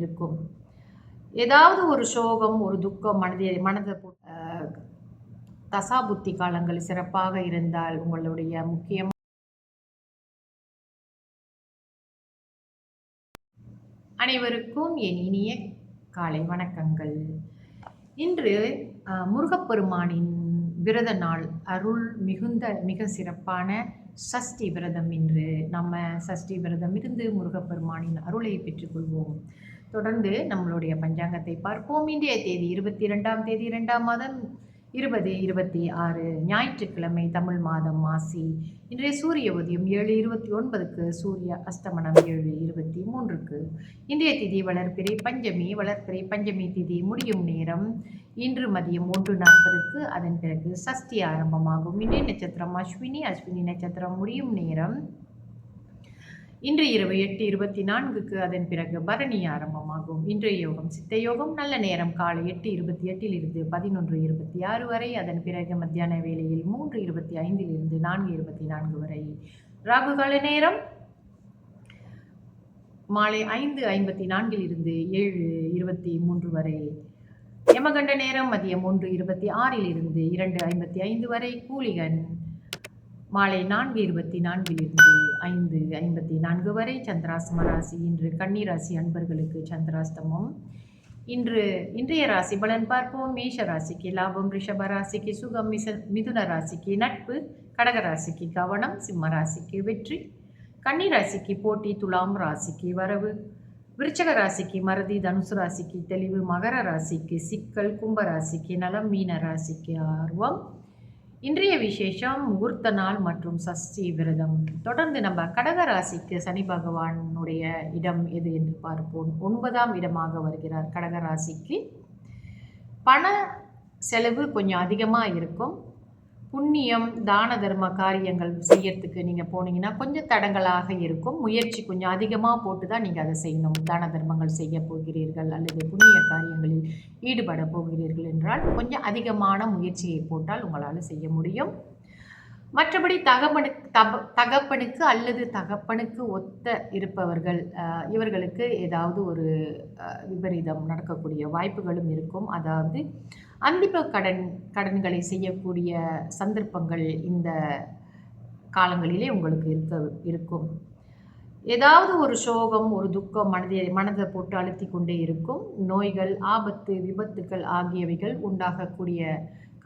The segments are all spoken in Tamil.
இருக்கும். ஏதாவது ஒரு சோகம் ஒரு துக்கம் மனதை மனதை தசாபுத்தி காலங்கள் சிறப்பாக இருந்தால் உங்களுடைய முக்கியம் அனைவருக்கும் என் இனிய காலை வணக்கங்கள். இன்று முருகப்பெருமானின் விரத நாள் அருள் மிகுந்த மிக சிறப்பான சஷ்டி விரதம் இன்று நம்ம சஷ்டி விரதம் இருந்து முருகப்பெருமானின் அருளை பெற்றுக்கொள்வோம். தொடர்ந்து நம்மளுடைய பஞ்சாங்கத்தை பார்ப்போம். இன்றைய தேதி இருபத்தி ரெண்டாம் தேதி இரண்டாம் மாதம். இருபது இருபத்தி ஆறு ஞாயிற்றுக்கிழமை தமிழ் மாதம் மாசி. இன்றைய சூரிய உதயம் ஏழு இருபத்தி ஒன்பதுக்கு சூரிய அஸ்தமனம் ஏழு இருபத்தி மூன்றுக்கு. இன்றைய திதி வளர்ப்பிறை பஞ்சமி வளர்ப்பிறை பஞ்சமி திதி முடியும் நேரம். இன்று மதியம் ஒன்று நாற்பதுக்கு அதன் பிறகு சஷ்டி ஆரம்பமாகும். இன்றைய நட்சத்திரம் அஸ்வினி அஸ்வினி நட்சத்திரம் முடியும் நேரம். இன்று இரவு எட்டு இருபத்தி நான்குக்கு அதன் பிறகு பரணி ஆரம்பமாகும். இன்றைய யோகம் சித்த யோகம். நல்ல நேரம் காலை எட்டு இருபத்தி எட்டில் இருந்து பதினொன்று இருபத்தி ஆறு வரை. அதன் பிறகு மத்தியான வேளையில் மூன்று இருபத்தி ஐந்தில் இருந்து நான்கு இருபத்தி நான்கு வரை. ராகுகால நேரம் மாலை ஐந்து ஐம்பத்தி நான்கில் இருந்து ஏழு இருபத்தி மூன்று வரை. யமகண்ட நேரம் மதியம் ஒன்று இருபத்தி ஆறில் இருந்து இரண்டு ஐம்பத்தி ஐந்து வரை. கூலிகன் மாலை நான்கு இருபத்தி நான்கிலிருந்து ஐந்து ஐம்பத்தி நான்கு வரை சந்திராசிரம ராசி. இன்று கன்னிராசி அன்பர்களுக்கு சந்திராஸ்தமம் இன்று இன்றைய ராசி பலன் பார்ப்போம். மேஷ ராசிக்கு லாபம் ரிஷப ராசிக்கு சுகம் மிச மிதுன ராசிக்கு நட்பு கடக ராசிக்கு கவனம் சிம்ம ராசிக்கு வெற்றி. கன்னி ராசிக்கு போட்டி துலாம் ராசிக்கு வரவு. விருச்சக ராசிக்கு மறதி தனுசு ராசிக்கு தெளிவு மகர ராசிக்கு சிக்கல் கும்ப ராசிக்கு நலம் மீன ராசிக்கு ஆர்வம். இன்றைய விசேஷம் முகூர்த்த நாள் மற்றும் சஷ்டி விரதம். தொடர்ந்து நம்ம கடக ராசிக்கு சனி பகவானுடைய இடம் எது என்று பார்ப்போம். ஒன்பதாம் இடமாக வருகிறார் கடக ராசிக்கு பண செலவு கொஞ்சம் அதிகமாக இருக்கும். புண்ணியம் தான தர்ம காரியங்கள் செய்யறதுக்கு நீங்கள் போனீங்கன்னா கொஞ்சம் தடங்களாக இருக்கும். முயற்சி கொஞ்சம் அதிகமாக போட்டு தான் நீங்கள் அதை செய்யணும். தான தர்மங்கள் செய்ய போகிறீர்கள் அல்லது புண்ணிய காரியங்களில் ஈடுபட போகிறீர்கள் என்றால் கொஞ்சம் அதிகமான முயற்சியை போட்டால் உங்களால் செய்ய முடியும். மற்றபடி தகப்பனுக்கு தப தகப்பனுக்கு அல்லது தகப்பனுக்கு ஒத்த இருப்பவர்கள் இவர்களுக்கு ஏதாவது ஒரு விபரீதம் நடக்கக்கூடிய வாய்ப்புகளும் இருக்கும். அதாவது அந்திப்ப கடன் கடன்களை செய்யக்கூடிய சந்தர்ப்பங்கள் இந்த காலங்களிலே உங்களுக்கு இருக்க இருக்கும். ஏதாவது ஒரு சோகம் ஒரு துக்கம் மனதை மனதை போட்டு அழுத்தி கொண்டே இருக்கும். நோய்கள் ஆபத்து விபத்துக்கள் ஆகியவைகள் உண்டாகக்கூடிய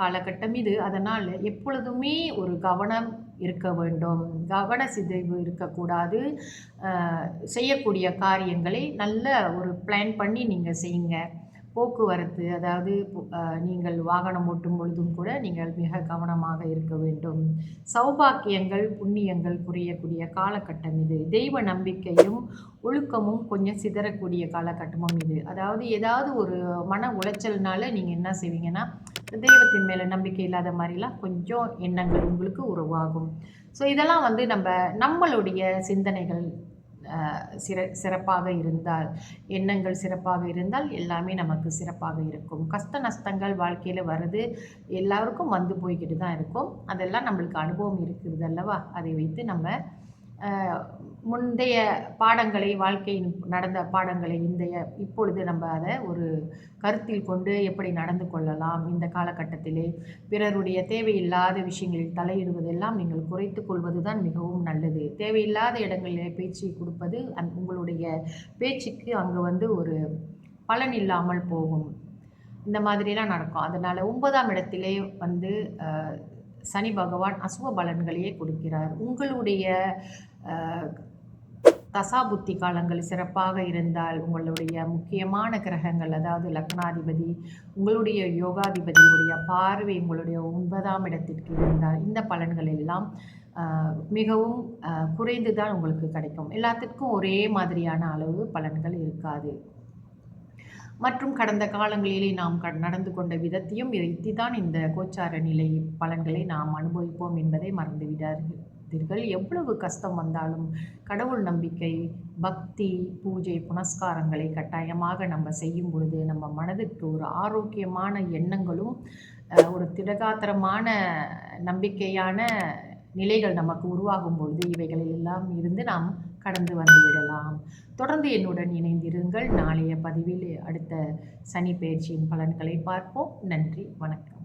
காலகட்டம் இது. அதனால் எப்பொழுதுமே ஒரு கவனம் இருக்க வேண்டும். கவன சிதைவு இருக்கக்கூடாது. செய்யக்கூடிய காரியங்களை நல்ல ஒரு பிளான் பண்ணி நீங்கள் செய்யுங்க. போக்குவரத்து அதாவது நீங்கள் வாகனம் ஓட்டும் பொழுதும் கூட நீங்கள் மிக கவனமாக இருக்க வேண்டும். சௌபாக்கியங்கள் புண்ணியங்கள் குறையக்கூடிய காலகட்டம் இது. தெய்வ நம்பிக்கையும் ஒழுக்கமும் கொஞ்சம் சிதறக்கூடிய காலகட்டமும் இது. அதாவது ஏதாவது ஒரு மன உளைச்சல்னால நீங்கள் என்ன செய்வீங்கன்னா தெய்வத்தின் மேலே நம்பிக்கை இல்லாத மாதிரிலாம் கொஞ்சம் எண்ணங்கள் உங்களுக்கு உருவாகும். ஸோ இதெல்லாம் வந்து நம்ம நம்மளுடைய சிந்தனைகள் சிற சிறப்பாக இருந்தால் எண்ணங்கள் சிறப்பாக இருந்தால் எல்லாமே நமக்கு சிறப்பாக இருக்கும். கஷ்ட நஷ்டங்கள் வாழ்க்கையில் வருது எல்லாருக்கும் வந்து போய்கிட்டு தான் இருக்கும். அதெல்லாம் நம்மளுக்கு அனுபவம் இருக்குது அல்லவா? அதை வைத்து நம்ம முந்தைய பாடங்களை வாழ்க்கையின் நடந்த பாடங்களை இந்தைய இப்பொழுது நம்ம அதை ஒரு கருத்தில் கொண்டு எப்படி நடந்து கொள்ளலாம் இந்த காலகட்டத்திலே பிறருடைய தேவையில்லாத விஷயங்களில் தலையிடுவதெல்லாம் நீங்கள் குறைத்து கொள்வது தான் மிகவும் நல்லது. தேவையில்லாத இடங்களில் பேச்சு கொடுப்பது அந் உங்களுடைய பேச்சுக்கு அங்கே வந்து ஒரு பலன் இல்லாமல் போகும். இந்த மாதிரிலாம் நடக்கும். அதனால் ஒன்பதாம் இடத்திலே வந்து சனி பகவான் அசுவ பலன்களையே கொடுக்கிறார். உங்களுடைய தசாபுத்தி காலங்கள் சிறப்பாக இருந்தால் உங்களுடைய முக்கியமான கிரகங்கள் அதாவது லக்னாதிபதி உங்களுடைய யோகாதிபதியுடைய பார்வை உங்களுடைய ஒன்பதாம் இடத்திற்கு இருந்தால் இந்த பலன்கள் எல்லாம் மிகவும் குறைந்து தான் உங்களுக்கு கிடைக்கும். எல்லாத்திற்கும் ஒரே மாதிரியான அளவு பலன்கள் இருக்காது. மற்றும் கடந்த காலங்களிலே நாம் நடந்து கொண்ட விதத்தையும் வைத்து தான் இந்த கோச்சார நிலை பலன்களை நாம் அனுபவிப்போம் என்பதை மறந்துவிடார்கள் பார்த்தீர்கள் எவ்வளவு கஷ்டம் வந்தாலும் கடவுள் நம்பிக்கை பக்தி பூஜை புனஸ்காரங்களை கட்டாயமாக நம்ம செய்யும் பொழுது நம்ம மனதுக்கு ஒரு ஆரோக்கியமான எண்ணங்களும் ஒரு திடகாத்திரமான நம்பிக்கையான நிலைகள் நமக்கு உருவாகும் பொழுது இவைகளில் எல்லாம் இருந்து நாம் கடந்து வந்துவிடலாம் தொடர்ந்து என்னுடன் இணைந்திருங்கள். நாளைய பதிவில் அடுத்த சனி பயிற்சியின் பலன்களை பார்ப்போம். நன்றி. வணக்கம்.